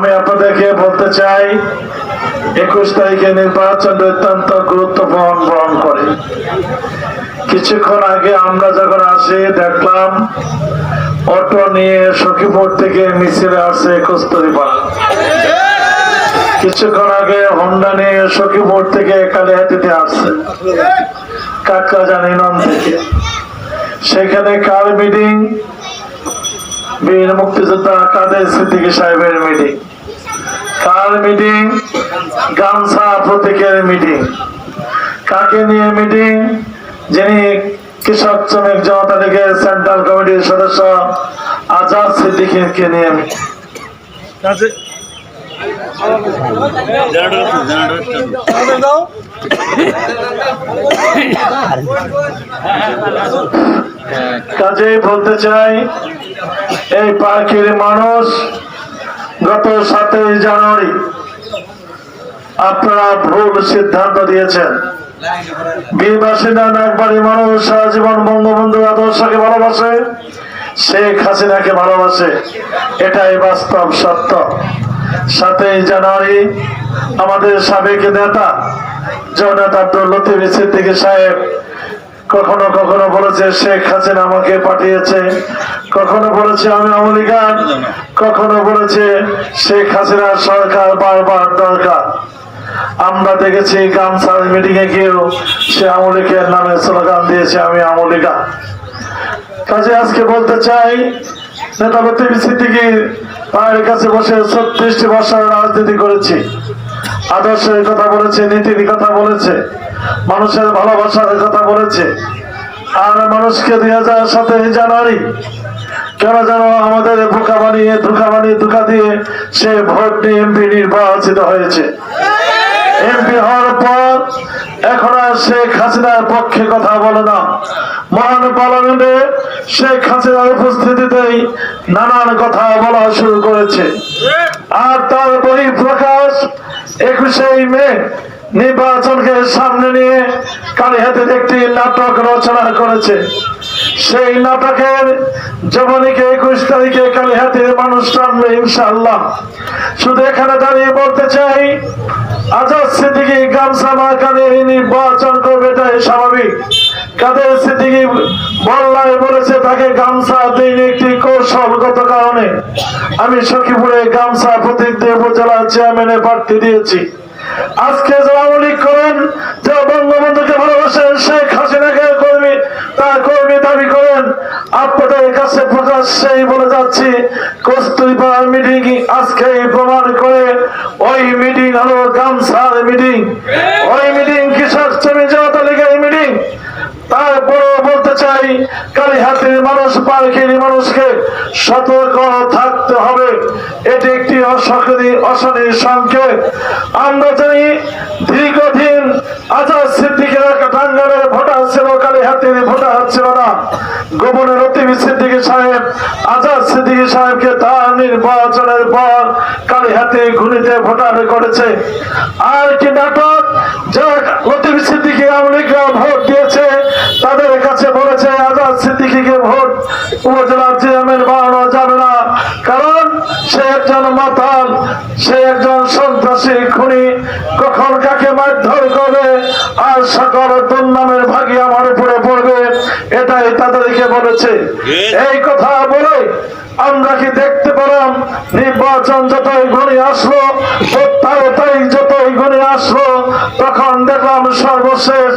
আমি আপনাদেরকে বলতে চাই, একুশ তারিখে নির্বাচন অত্যন্ত গুরুত্বপূর্ণ বহন করে। কিছুক্ষণ আগে আমরা যখন আসি, দেখলাম অটো নিয়ে সখীপুর থেকে মিছিলে আসে কস্তুরিপাড়া কিছুক্ষণ আগে হন্ডা নিয়ে সখীপুর থেকে কালিহাতিতে আসছে কাকা জানি নাম থেকে সেখানে কার মিটিং বীর মুক্তিযোদ্ধা কাদের সিদ্দিকী সাহেবের মিটিং কার মিটিং? গামছা প্রতীকের মিটিং। কাকে নিয়ে মিটিং? যিনি কৃষক শ্রমিক জনতা লীগের সেন্ট্রাল কমিটির সদস্য আজাদ সিদ্দিকীকে নিয়ে। কাজেই বলতে চাই এই পার্কের মানুষ গত সাতই জানুয়ারি আপনারা ভুল সিদ্ধান্ত দিয়েছেন। ভালোবাসে, শেখ হাসিনাকে ভালোবাসে। এটাই বাস্তব সত্য। সাতই জানুয়ারি আমাদের সাবেক নেতা জগন্নাথ আব্দুল লতিফ সিদ্দিকী সাহেব কখনো কখনো বলেছে, শেখ হাসিনা আমাকে পাঠিয়েছে। কখনো বলেছে, আমি আমলিগান কখনো বলেছে, শেখ হাসিনার সরকার বারবার দরকার। আমরা দেখেছি গামসার মিটিং এ গিয়েও সে আমলিকের নামে স্লোগান দিয়েছে, আমি আমলিকা কাজে আজকে বলতে চাই নেতা লতিফ সিদ্দিকী পায়ের কাছে বসে ছত্রিশটি বছর রাজনীতি করেছি। আদর্শের কথা বলেছে, নীতির কথা বলেছে। মানুষের ভালোবাসার কথা বলেছে। আর মানুষকে দুই হাজার সাতের জানুয়ারি কেন যেন আমাদের বোকা বানিয়ে, ধোকা বানিয়ে, ধোকা দিয়ে সে ভোট নিয়ে এমপি নির্বাচিত হয়েছে। এমপি হওয়ার পর এখন আর শেখ হাসিনার পক্ষে কথা বলে না। মহান পার্লামেন্টে শেখ হাসিনার উপস্থিতিতেই নানান কথা বলা শুরু করেছে। আর তার বই প্রকাশ একুশে মে নির্বাচনকে সামনে নিয়ে কালীহাতের একটি নাটক রচনা করেছে। সেই নাটকের জবনীকে একুশ তারিখে কালীহাতের মানুষ টানবে ইনশাল্লাহ শুধু এখানে দাঁড়িয়ে বলতে চাই, আজাদ সিদ্দিকি গামছা মাকানে নির্বাচন করবে এটাই স্বাভাবিক। কাদের সিদ্দিকি বল্লায় বলেছে তাকে গামছা দিন একটি কৌশলগত কারণে আমি সখীপুরে গামছা প্রতীক দিয়ে উপজেলা চেয়ারম্যানে প্রার্থী দিয়েছি। আজকে যারা আমলিক করেন, যারা বঙ্গবন্ধুকে ভালোবাসেন, শেখ হাসিনাকে কর্মী, তার কর্মী দাবি করেন, আপনাদের কাছে প্রকাশ্যেই বলে যাচ্ছি কস্তুরিপাড়ার মিটিং আজকে প্রমাণ করে, ওই মিটিং হলো গামসার মিটিং ওই মিটিং কৃষক শ্রমিক জনতা লীগের মিটিং তারপরেও বলতে চাই, কালীহাতের মানুষ পালখির মানুষকে সতর্ক থাকতে হবে। এটি অসহী অশনির সংকেত আমরা জানি দীর্ঘদিন আজাদ সিদ্দিকের একটা টাঙ্গালের ভোটার ছিল কালীহাতের ভোটার ছিল না। গোপনে লতিফ সিদ্দিকী সাহেব, আজাদ সিদ্দিকী সাহেবকে তার নির্বাচনের পর কালীহাতে ঘুরিতে ভোটার করেছে। আর কি নাটক? যারা লতিফ সিদ্দিকী আমলিকরা ভোট দিয়েছে, তাদের কাছে বলেছে, আজাদ সিদ্দিকীকে ভোট উপজেলার মাতাল সে একজন সন্ত্রাসী খুনি। কখন কাকে মারধর করবে? আর সকল দুর্নামের ভাগি আমার উপরে পড়বে। এটাই তাদেরকে বলেছে। এই কথা বলে আমরা কি দেখতে পেলাম? নির্বাচন যতই ঘনি আসলো তাই যতই ঘনি আসলো তখন দেখলাম সর্বশেষ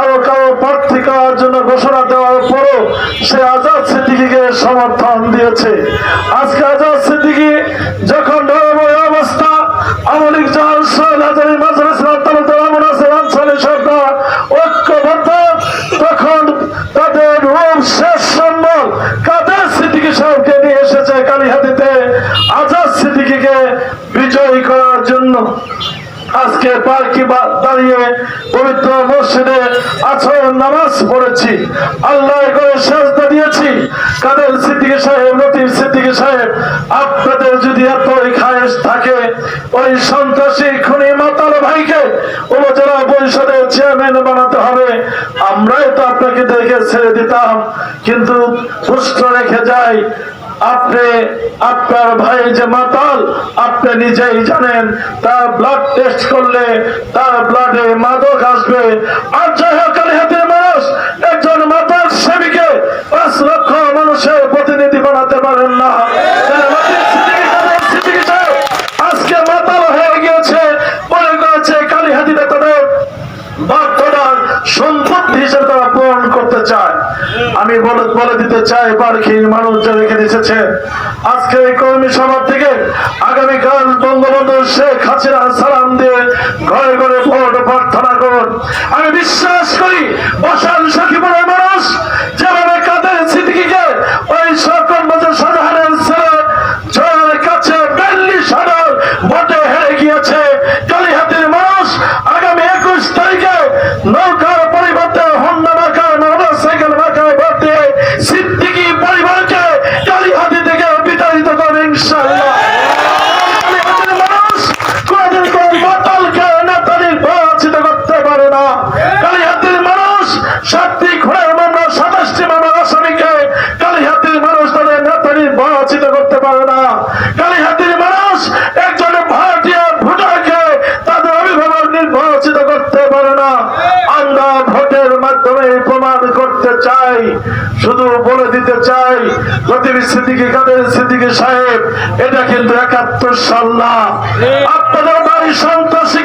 আরও কারও প্রার্থী করার জন্য ঘোষণা দেওয়ার পরও সে আজাদ সিদ্দিকিকে সমর্থন দিয়েছে। আজকে আজাদ সিদ্দিকি যখন ধর্মীয় অবস্থা আমলিক জাহাজ সোহেল হাজারি মাজলিস রাত্তালুতে এমন আছে আনসারি সরকার ঐক্যবদ্ধ তখন তাদের রূপ শেষ সম্বল কাদের সিদ্দিকি সাহেবকে নিয়ে এসেছে কালীহাতিতে আজাদ সিদ্দিকিকে বিজয়ী করার জন্য আজকে পার্কি দাঁড়িয়ে পবিত্র মসজিদে আছর নামাজ পড়েছি। আল্লাহ করে সাজদা দিয়েছি। কাদের সিদ্দিকী সাহেব, লতিফ সিদ্দিকী সাহেব, আপনাদের যদি এতই খায়েশ থাকে, ওই সন্ত্রাসী খুনি মাতাল ভাইকে উপজেলা পরিষদের চেয়ারম্যান বানাতে হবে। আমরাই তো আপনাকে দেখে ছেড়ে দিতাম, কিন্তু সুস্থ রেখে যাই। আপনি, আপনার ভাই যে মাতাল, আপনি নিজেই জানেন, তার ব্লাড টেস্ট করলে তার ব্লাডে মাদক আসবে। আর যাই হোক মানুষ, একজন মাতাল সেবীকে পাঁচ লক্ষ মানুষের প্রতিনিধি বানাতে পারেন না। আজকে মাতাল হয়ে গিয়েছে, মনে করেছে কালীহাতিতে তাদের সম্পত্তি হিসেবে তারা পূরণ করতে চায়। আমি বলে দিতে চাই বারখির মানুষ যাদেরকে এসেছে, আজকে এই কর্মী সভা থেকে আগামীকাল বঙ্গবন্ধু শেখ হাসিনা সালাম দিয়ে ঘরে ঘরে ভোট কালীহাতির মানুষ একজন ভারতীয় ভোটারকে তাদের অভিভাবক নির্বাচিত করতে পারে না। আমরা ভোটের মাধ্যমে প্রমাণ করতে চাই, শুধু বলে দিতে চাই, লতিফ সিদ্দিকী সাহেব, এটা কিন্তু একাত্তর সাল না। আপনাদের বাড়ি সন্ত্রাসী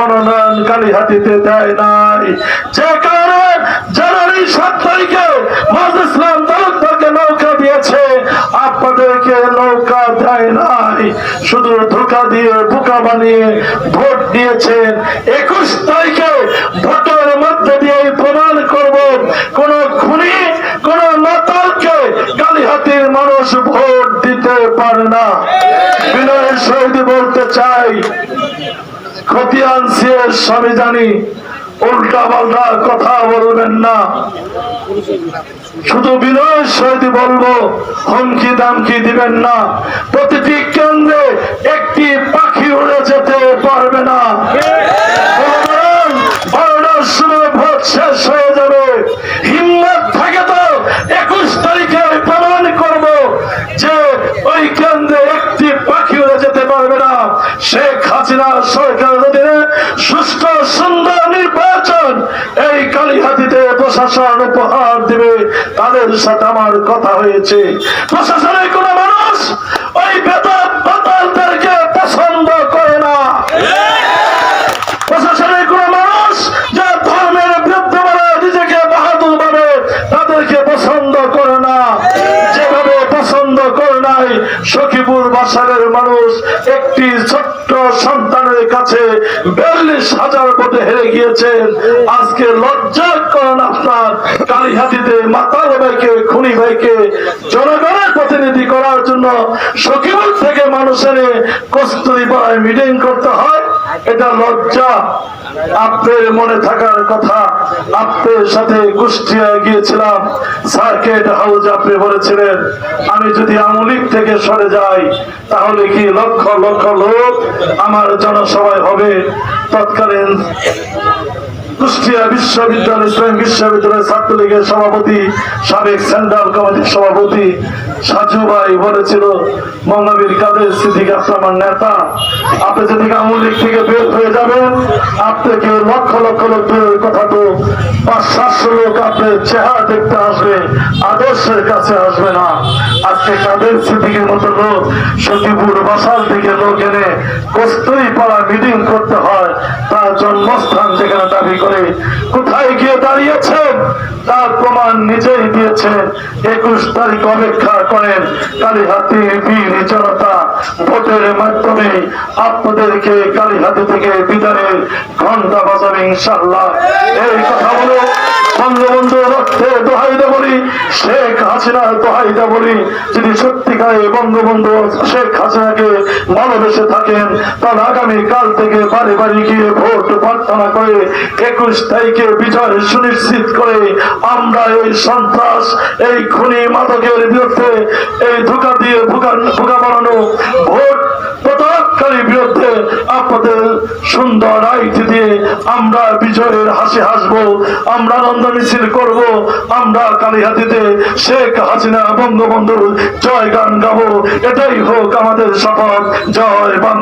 মনোনয়ন কালীহাতিতে দেয় নাই। যে কারণে জানুয়ারি একুশ তারিখে ভোটের মধ্যে দিয়ে প্রমাণ করব, কোন খুনি, কোন মাতালকে কালীহাতির মানুষ ভোট দিতে পারে না। বিনয়ের সহিত বলতে চাই সবই জানি, উল্টা পাল্টা কথা বলবেন না। শুধু বিনয়ের সহিত বলব, হুমকি দামকি দিবেন না। প্রতিটি কেন্দ্রে একটি পাখি উড়ে যেতে পারবে না। বারোটার সময় ভোট শেষ হয়ে যাবে হিম্মত থাকে তো একুশ তারিখে আমি প্রমাণ করব যে ওই কেন্দ্রে একটি পাখি উড়ে যেতে পারবে না শেখ হাসিনা সরকার অধীনে সুস্থ, সুন্দর নির্বাচন। এই কালীহাতিতে প্রশাসন উপহার দেবে। তাদের সাথে আমার কথা হয়েছে। প্রশাসনের কোন মানুষ সন্তানের কাছে বিয়াল্লিশ হাজার ভোটে হেরে গিয়েছেন। আজকে লজ্জা করেন আপনার কালীহাতিতে মাতাল ভাইকে, খুনি ভাইকে জনগণের প্রতিনিধি করার জন্য সখীপুর থেকে মানুষের কস্তুরি পাড়ায় মিটিং করতে হয়। এটা লজ্জা। আপনার মনে থাকার কথা আপনার সাথে কুষ্টিয়া আপনি বলেছিলেন, আমি যদি আমলিক থেকে সরে যাই, তাহলে কি লক্ষ লক্ষ লোক আমার জনসভায় হবে? তৎকালীন কুষ্টিয়া বিশ্ববিদ্যালয় ইসলাম বিশ্ববিদ্যালয় ছাত্রলীগের সভাপতি, সাবেক সেন্ট্রাল কমিটির সভাপতি সাজু ভাই বলেছিল মঙ্গবীর কাদের সিদ্দিক আমার নেতা, আপনি যদি আওয়ামী লীগ থেকে বের হয়ে যাবেন আপনাকে লক্ষ লক্ষ লোক দূরের কথা তো পাঁচ সাতশো লোক আপনার চেহারা দেখতে আসবে, আদর্শের কাছে আসবে না। আজকে কাদের সিদ্দিকের মতো লোক, সতীপুর বাসাল থেকে লোক এনে কস্তুরি পাড়া মিটিং করে দিয়েছেন একুশ তারিখ অপেক্ষা করেন। কালীহাতি বীর জনতা ভোটের মাধ্যমে আপনাদেরকে কালীহাতি থেকে বিদায়ের ঘণ্টা বাজাবে ইনশাল্লাহ এই কথা শেখ হাসিনা দোহাইদা বলি, যিনি সত্যিকারে বঙ্গবন্ধু শেখ হাসিনাকে ভালোবেসে থাকেন, তার আগামী কাল থেকে বাড়ি বাড়ি গিয়ে ভোট প্রার্থনা করে, একুশ তারিখে বিজয় সুনিশ্চিত করে আমরা এই সন্ত্রাস, এই খুনি মাদকের বিরুদ্ধে এই ধোকা দিয়ে বানানো ভোট আপনাদের সুন্দর আইটি দিয়ে আমরা বিজয়ের হাসি হাসব, আমরা আনন্দ মিছিল করব, আমরা কালীহাতিতে শেখ হাসিনা বঙ্গবন্ধুর জয় গান গাবো। এটাই হোক আমাদের শপথ। জয় বাংলা।